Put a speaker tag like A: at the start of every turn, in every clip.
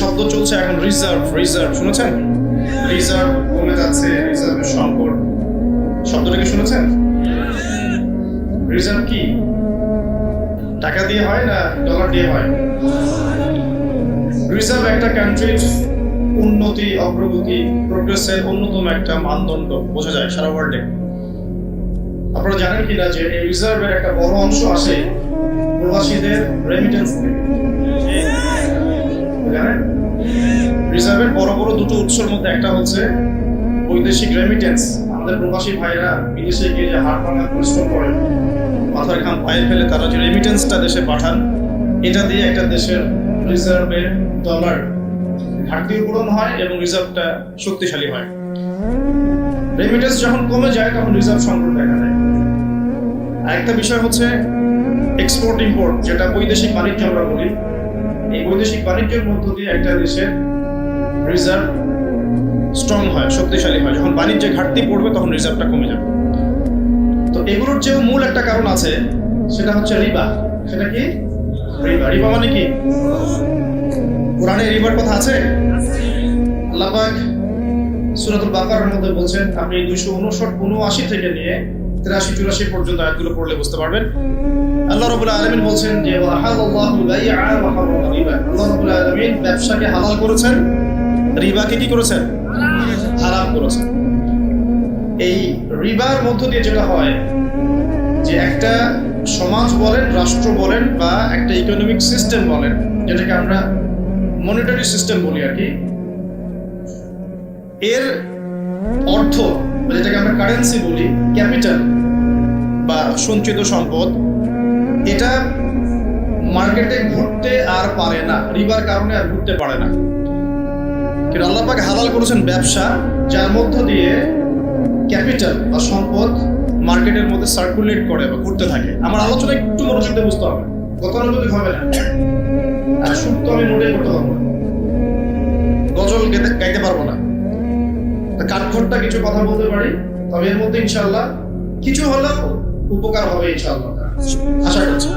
A: শব্দ চলছে এখন রিজার্ভ রিজার্ভ, শুনেছেন? রিজার্ভ কমে যাচ্ছে, রিজার্ভের সংকট। শব্দটা কি শুনেছেন? রিজার্ভ কি? টাকা দিয়ে হয় না ডলার দিয়ে হয়? রিজার্ভ একটা কান্ট্রির উন্নতি, অগ্রগতি প্রোগ্রেসের অন্যতম একটা মানদণ্ড, বোঝা যায় সারা ওয়ার্ল্ডে আপনারা জানেন কিনা যে এই রিজার্ভের একটা বড় অংশ আসে প্রবাসীদের রেমিটেন্স থেকে? জানেন রিজার্ভের বড় বড় দুটো মধ্যে একটা হচ্ছে বৈদেশিক রেমিটেন্স আমাদের প্রবাসী ভাইরা বিদেশে গিয়ে যে হাড় ভাঙা পরিশ্রম মাথার পায়ে ফেলে তারা যে রেমিটেন্সটা দেশে পাঠান, এটা দিয়ে একটা দেশের রিজার্ভের ডলার পূরণ হয় এবং রিজার্ভটা শক্তিশালী হয়। রেমিটেন্স যখন কমে যায়, তখন রিজার্ভ সংকট দেখা দেয়। আরেকটা বিষয় হচ্ছে এক্সপোর্ট ইম্পোর্ট যেটা বৈদেশিক বাণিজ্য আমরা বলি। এই বৈদেশিক বাণিজ্যের মধ্য দিয়ে একটা দেশের রিজার্ভ স্ট্রং হয়, শক্তিশালী হয়। যখন বাণিজ্যে ঘাটতি পড়বে, তখন রিজার্ভটা কমে যাবে। তো এগুলোর যে মূল একটা কারণ আছে, সেটা হচ্ছে রিবা। সেটা কি? রিবা। রিবা মানে কি? কোরআনে রিবার কথা আছে? আল্লাহ সূরাতুল বাকারার মধ্যে বলছেন, আপনি দুইশো উনষট, উনআশি থেকে নিয়ে তিরাশি চুরাশি পর্যন্ত আয়াতগুলো পড়লে বুঝতে পারবেন। আল্লাহ আলামিন বলছেন যে ব্যবসাকে হালাল করেছেন, রিবাকে কি করেছেন? হারাম করেছেন। এই রিবার মধ্য দিয়ে যেটা হয়, যে একটা সমাজ বলেন, রাষ্ট্র বলেন বা একটা ইকোনমিক সিস্টেম বলেন, যেটাকে আমরা মনিটারি সিস্টেম বলি আর কি, এর অর্থ যেটাকে আমরা কারেন্সি বলি ক্যাপিটাল বা সঞ্চিত সম্পদ, এটা মার্কেটে ঘুরতে আর পারে না রিবার কারণে আর ঘুরতে পারে না। কিন্তু আল্লাহ পাক হালাল করেছেন ব্যবসা, যার মধ্য দিয়ে ক্যাপিটাল বা সম্পদ মার্কেটের মধ্যে সার্কুলেট করে বা ঘুরতে থাকে। আমার আলোচনা একটু মনোযোগ দিয়ে বুঝতে হবে। গতানুগতিক হবে না আর সুর তো আমি নোটে করতে পারব না। গজল গাইতে পারব না। কাঠখোট্টা কিছু কথা বলতে পারি? তবে এর মধ্যে ইনশাল্লাহ কিছু হলেও উপকার হবে ইনশাল্লাহ আশা করছি।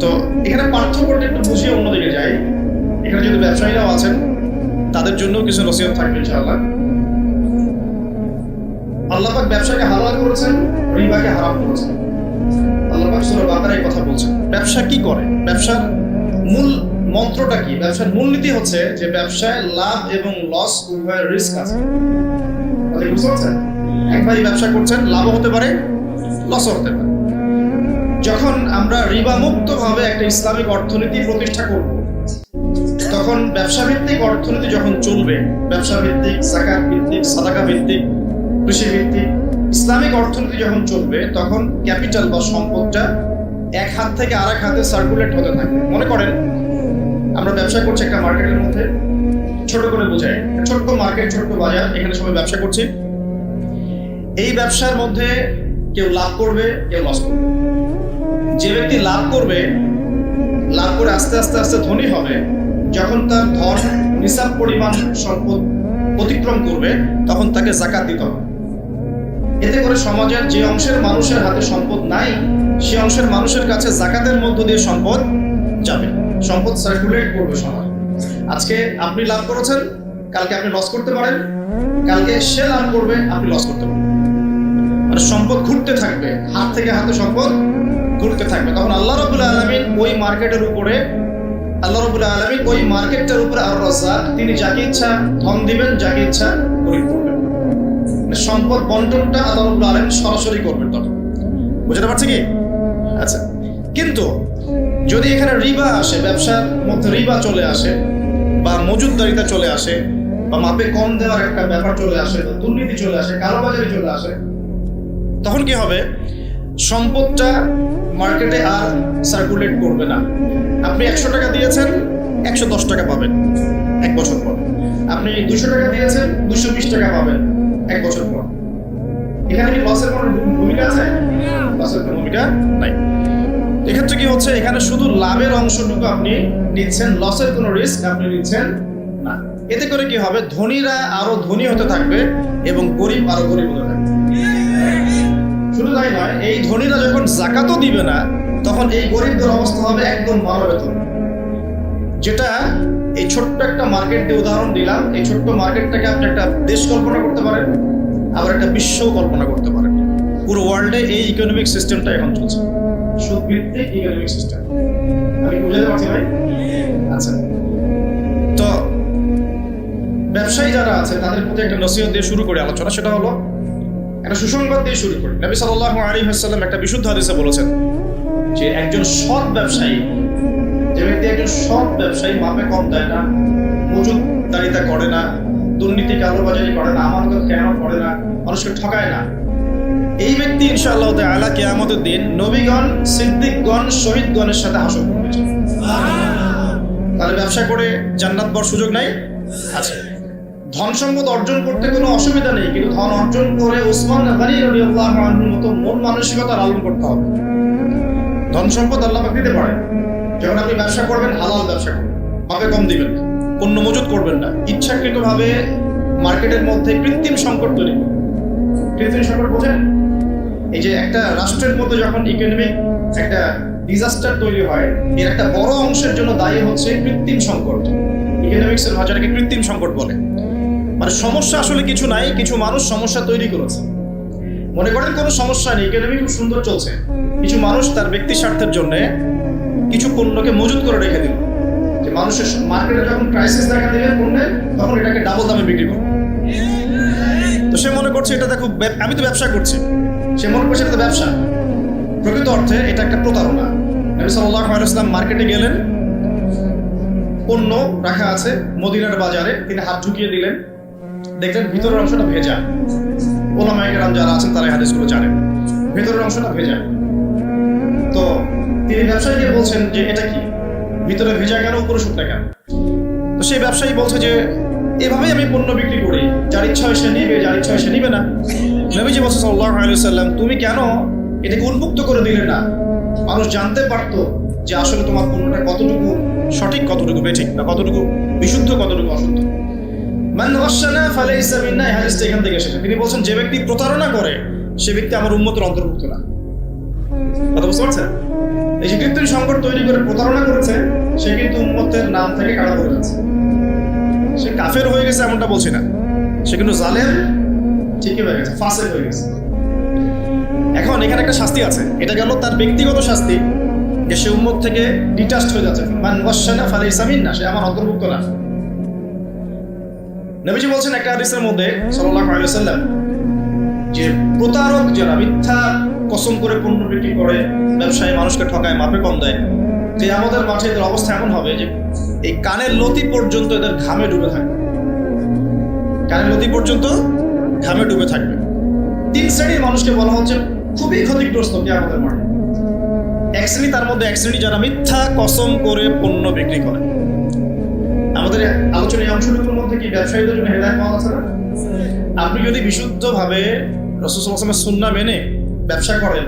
A: তো এখানে পার্থক্যটা একটু বুঝিয়ে অন্যদিকে যাই। এখানে যদি ব্যবসায়ীরাও আছেন, তাদের জন্য কিছু নসিহত থাকবে ইনশাআল্লাহ। আল্লাহ পাক ব্যবসাকে হালাল করেছেন, রিবাকে হারাম করেছেন। আল্লাহ পাক সূরা বাকারায় কথা বলছেন। ব্যবসা কি করে? ব্যবসার মূল মন্ত্রটা কি? ব্যবসার মূলনীতি হচ্ছে যে ব্যবসায় লাভ এবং লস উভয়ের রিস্ক আছে। এক ভাই ব্যবসা করছেন, লাভও হতে পারে লসও হতে পারে। যখন আমরা রিবা মুক্ত ভাবে একটা ইসলামিক অর্থনীতি প্রতিষ্ঠা করব, তখন ব্যবসা ভিত্তিক অর্থনীতি যখন চলবে ব্যবসা ভিত্তিক জাকাত ভিত্তিক সাদাকা ভিত্তিক কৃষি ভিত্তিক ইসলামিক অর্থনীতি যখন চলবে, তখন ক্যাপিটাল বা সম্পদটা এক হাত থেকে আরেক হাতে সার্কুলেট হতে থাকবে। মনে করেন আমরা ব্যবসা করছি একটা মার্কেটের মধ্যে, ছোট করে বোঝাই ছোট্ট মার্কেট, ছোট্ট বাজার, এখানে সবাই ব্যবসা করছি। এই ব্যবসার মধ্যে কেউ লাভ করবে, কেউ লস করবে। যে ব্যক্তি লাভ করবে, লাভ করে আস্তে আস্তে আস্তে ধনী হবে, যখন তার ধন নিসাব পরিমাণ সম্পদ অতিক্রম করবে, তখন তাকে জাকাত দিতে হবে। এতে করে সমাজের যে অংশের মানুষের হাতে সম্পদ নাই, সে অংশের মানুষের কাছে জাকাতের মধ্য দিয়ে সম্পদ যাবে। সম্পদ সার্কুলেট করবে সমাজ আজকে আপনি লাভ করেছেন, কালকে আপনি লস করতে পারেন, কালকে সে লাভ করবে, আপনি লস করতে পারেন। মানে সম্পদ ঘুরতে থাকবে, হাত থেকে হাতে সম্পদ ঘুরতে থাকবে। তখন আল্লাহ রবুল্লা আলমিন ওই মার্কেটের উপরে, আল্লাহ রবুল্লা আলমিন ওই মার্কেটটার উপরে আর রসা তিনি যাকে ইচ্ছা ধন দিবেন, যাকে ইচ্ছা গরিব করবেন। মানে সম্পদ বন্টনটা আল্লাহ রবুল্লা আলমিন সরাসরি করবেন তখন। বুঝতে পারছি কি? আচ্ছা কিন্তু যদি এখানে রিবা আসে, ব্যবসার মধ্যে রিবা চলে আসে, বা মজুদদারিতা চলে আসে, বা মাপে কম দেওয়ার একটা ব্যাপার চলে আসে দুর্নীতি চলে আসে, কালোবাজারি চলে আসে, তখন কি হবে? সম্পদটা মার্কেটে আর সার্কুলেট করবে না। আপনি একশো টাকা দিয়েছেন, একশো দশ টাকা পাবেন এক বছর পর। আপনি দুশো টাকা দিয়েছেন, দুশো বিশ টাকা পাবেন এক বছর পর। এখানে কি লসের কোনো ভূমিকা আছে? এক্ষেত্রে কি হচ্ছে? এখানে শুধু লাভের অংশটুকু আপনি নিচ্ছেন, লসের কোনো রিস্ক আপনি নিচ্ছেন না। এতে করে কি হবে? ধনীরা আরও ধনী হতে থাকবে এবং গরিব আরও গরিব হতে থাকবে। শুধু তাই নয়, এই ধনীরা যখন জাকাতও দিবে না, তখন এই গরিবদের অবস্থা হবে একদম মানবেতন যেটা এই ছোট্ট একটা মার্কেট উদাহরণ দিলাম। এই ছোট্ট মার্কেটটাকে আপনি একটা দেশ কল্পনা করতে পারেন, আবার একটা বিশ্ব কল্পনা করতে পারেন। পুরো ওয়ার্ল্ডে এই ইকোনমিক সিস্টেমটা এখন চলছে। আচ্ছা। ব্যবসায়ী যারা আছে, তাদের প্রতি একটা নসিহত দিয়ে শুরু করে আলোচনা। সেটা হলো, একটা সুসংবাদ দিয়ে শুরু নবী সাল্লাল্লাহু আলাইহি ওয়াসাল্লাম একটা বিশুদ্ধ হাদিসে বলেছেন যে একজন সৎ ব্যবসায়ী, যে ব্যক্তি একজন সৎ ব্যবসায়ী মাপে কম দেয় না মজুদদারিতা করে না, দুর্নীতি কালোবাজারি করে না আমানত কেন করে না, মানুষকে ঠকায় না। এই ব্যক্তি ইনশাআল্লাহ তাআলা কিয়ামতের দিন নবীগণ, সিদ্দিকগণ, শহীদগণের সাথে হাসর করবে। তাহলে ব্যবসা করে জান্নাত পাওয়ার সুযোগ নাই? আছে। ধন সম্পদ অর্জন করতে কোনো অসুবিধা নেই, কিন্তু ধন অর্জন করে উসমান গানি রাদিয়াল্লাহু আনহুর মতো মন মানসিকতা লালন করতে হবে। ধন সম্পদ আল্লাহ পাক দিতে পারে যখন আপনি ব্যবসা করবেন, হালাল ব্যবসা করবেন। মাপে কম দিবেন পণ্য মজুত করবেন না। ইচ্ছাকৃতভাবে মার্কেটের মধ্যে কৃত্রিম সংকট তৈরি। কৃত্রিম সংকট বোঝেন? এই যে একটা রাষ্ট্রের মধ্যে যখন ইকোনমিক একটা ডিজাস্টার তৈরি হয়, এর একটা বড় অংশের জন্য দায়ী হচ্ছে কৃত্রিম সংকট। ইকোনমিক্স এর ভাষাটাকে কৃত্রিম সংকট বলে। মানে সমস্যা আসলে কিছু নাই, কিছু মানুষ সমস্যা তৈরি করেছে। মনে করেন কোনো সমস্যা নেই ইকোনমি খুব সুন্দর চলছে। কিছু মানুষ তার ব্যক্তি স্বার্থের জন্য কিছু পণ্যকে মজুত করে রেখে দিল। যে মানুষের মার্কেটে যখন ক্রাইসিস দেখা দিবে পণ্যের তখন এটাকে ডাবল দামে বিক্রি করবে। তো সে মনে করছে এটা ব্যব- আমি তো ব্যবসা করছি। সে মনে করছে এটা ব্যবসা। প্রকৃত অর্থে এটা একটা প্রতারণা। নবী সাল্লাল্লাহু আলাইহি ওয়াসাল্লাম মার্কেটে গেলেন, পণ্য রাখা আছে মদিনার বাজারে, তিনি হাত ঢুকিয়ে দিলেন, দেখলেন ভিতরের অংশটা ভেজা। ওলামাইকেরাম যারা আছেন তারা হাদিসগুলো জানেন। ভেতরের অংশটা ভেজা। তো তিনি ব্যবসায়ীকে বলছেন যে, এটা কি? ভিতরে ভেজা কেন? উপরে শুকনা কেন? তো সেই ব্যবসায়ী বলছে যে, এভাবেই আমি পণ্য বিক্রি করি। যার ইচ্ছা হয় সে নিবে, যার ইচ্ছা হয় সে নিবে না। নবীজি আলাইহি সাল্লাম তুমি কেন এটাকে উন্মুক্ত করে দিলে না? মানুষ জানতে পারতো যে আসলে তোমার পণ্যটা কতটুকু সঠিক, কতটুকু বেঠিক বা কতটুকু বিশুদ্ধ, কতটুকু অশুদ্ধ। তিনি বলছেন, যে ব্যক্তি প্রতারণা করে, সে ব্যক্তি আমার উম্মতের অন্তর্ভুক্ত না। কথা বুঝতে পারছেন? এই যে কৃত্রিম সংকট তৈরি করে প্রতারণা করেছে, সে কিন্তু উম্মতের নাম থেকে করে যাচ্ছে। সে কাফের হয়ে গেছে এমনটা বলছি না। সে কিন্তু জালেম ঠিকই হয়ে গেছে ফাসেক হয়ে গেছে। এখন এখানে একটা শাস্তি আছে, এটা গেল তার ব্যক্তিগত শাস্তি, যে সে উম্মত থেকে ডিটাচড হয়ে যাচ্ছে। মান ওয়াসানা ফালাইসা মিন্না, সে আমার অন্তর্ভুক্ত না। নবীজি বলছেন একটা হাদিসের মধ্যে, সাল্লাল্লাহু আলাইহি ওয়াসাল্লাম, যে প্রতারক যারা মিথ্যা কসম করে পণ্য বিক্রি করে, ব্যবসায়ী মানুষকে ঠকায়, মাপে কম দেয়, যে আমাদের মাঠে এদের অবস্থা এমন হবে যে এই কানের লতি পর্যন্ত এদের ঘামে ডুবে থাকবে কানের লতি পর্যন্ত ঘামে ডুবে থাকবে। তিন শ্রেণির মানুষকে বলা হচ্ছে খুবই ক্ষতিগ্রস্ত কি আমাদের মাঠে। এক শ্রেণি তার মধ্যে এক শ্রেণি যারা মিথ্যা, কসম করে পণ্য বিক্রি করে। আমাদের আলোচনা এই অংশটুকুর মধ্যে কি ব্যবসায়ীদের জন্য হেদায়ত পাওয়া আছে না? আপনি যদি বিশুদ্ধভাবে রসুলের সুন্না মেনে ব্যবসা করেন,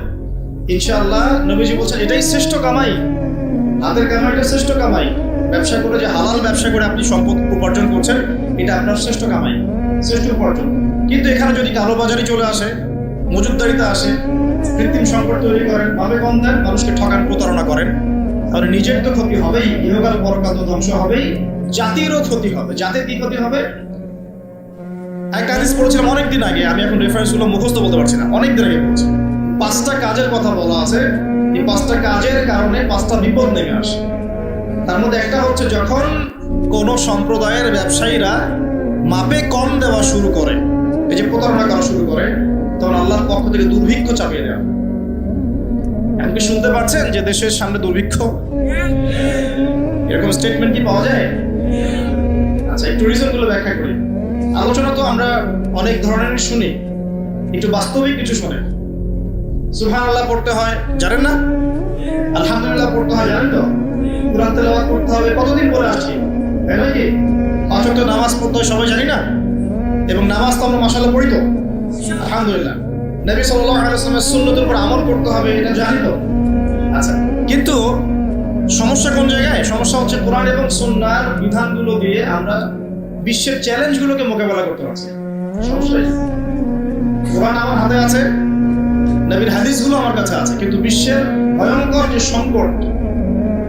A: ইনশাআল্লাহ নবীজি বলছেন, এটাই শ্রেষ্ঠ কামাই। হাতের কামাইটা শ্রেষ্ঠ কামাই। ব্যবসা করে যে হালাল ব্যবসা করে আপনি সম্পদ উপার্জন করছেন, এটা আপনার শ্রেষ্ঠ কামাই, শ্রেষ্ঠ উপার্জন। কিন্তু এখানে যদি কালোবাজারি চলে আসে মজুদদারিতে আসে, কৃত্রিম সংকট তৈরি করেন ভাবে কম দেন মানুষকে ঠকান প্রতারণা করেন, তাহলে নিজের তো ক্ষতি হবেই, ইহকাল পরকাল তো ধ্বংস হবেই, জাতিরও ক্ষতি হবে। জাতির কি ক্ষতি হবে? একটা হাদিস পড়েছিলাম অনেকদিন আগে, আমি এখন রেফারেন্সগুলো মুখস্থ বলতে পারছি না, অনেকদিন আগে পড়েছি। পাঁচটা কাজের কথা বলা আছে, এই পাঁচটা কাজের কারণে পাঁচটা বিপদ নেমে আসে। তার মধ্যে একটা হচ্ছে যখন কোন সম্প্রদায়ের ব্যবসায়ীরা মাপে কম দেওয়া শুরু করে এই যে প্রতারণা করা শুরু করে, তখন আল্লাহর পক্ষ থেকে দুর্ভিক্ষ চাপিয়ে দেওয়া এমনকি শুনতে পাচ্ছেন যে দেশের সামনে দুর্ভিক্ষ? এরকম স্টেটমেন্ট কি পাওয়া যায়? আচ্ছা একটু রিজনগুলো ব্যাখ্যা করি। আলোচনা তো আমরা অনেক ধরনের শুনি, একটু বাস্তবিক কিছু শুনে। সুবহান আল্লাহ পড়তে হয়, জানেন না? আলহামদুলিল্লাহ পড়তে হয়, জানেন তো? কোরআন তেলাওয়াত করতে হবে, কতদিন পরে আসছি তাই নয় কি? পাঁচ নামাজ পড়তে হয়, সবাই জানি না? এবং নামাজ তো আমরা মাসাল্লাহ পড়ি তো? আলহামদুলিল্লাহ। নবী সাল্লাল্লাহু আলাইহি ওয়াসাল্লামের সুন্নতের উপর আমল করতে হবে, এটা জানি তো। আচ্ছা কিন্তু সমস্যা কোন জায়গায়? সমস্যা হচ্ছে কোরআন এবং সুন্নাহর বিধানগুলো দিয়ে আমরা বিশ্বের চ্যালেঞ্জগুলোকে মোকাবেলা করতে পারছি। কোরআন আমার হাতে আছে, নবীর হাদিসগুলো আমার কাছে আছে, কিন্তু বিশ্বের ভয়ঙ্কর যে সংকট,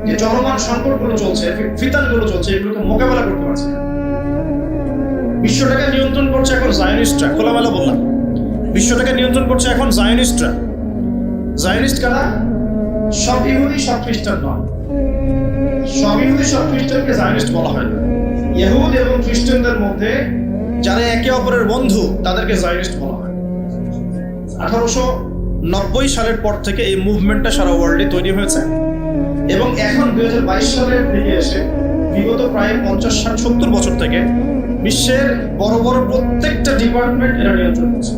A: যে চলমান সংকটগুলো চলছে ফিতানগুলো চলছে, এগুলোকে মোকাবেলা করতে পারছে না। বিশ্বটাকে নিয়ন্ত্রণ করছে এখন জায়নিস্টরা। খোলামেলা বললাম। বিশ্বটাকে নিয়ন্ত্রণ করছে এখন জায়নিস্টরা। জায়নিস্ট কারা? সব ইহুদি, সব খ্রিস্টান নয়। সব ইহুদি, সব খ্রিস্টানকে জায়নিস্ট বলা হয়। ইহুদ এবং খ্রিস্টানদের মধ্যে যারা একে অপরের বন্ধু, তাদেরকে জায়নিস্ট বলা হয়। আঠারোশো নব্বই সালের পর থেকে এই মুভমেন্টটা সারা ওয়ার্ল্ডে তৈরি হয়েছে। এবং এখন দুই হাজার বাইশ সালের দিকে এসে বিগত প্রায় পঞ্চাশ ষাট সত্তর বছর থেকে বিশ্বের বড় বড় প্রত্যেকটা ডিপার্টমেন্ট এরা নিয়ন্ত্রণ করছে।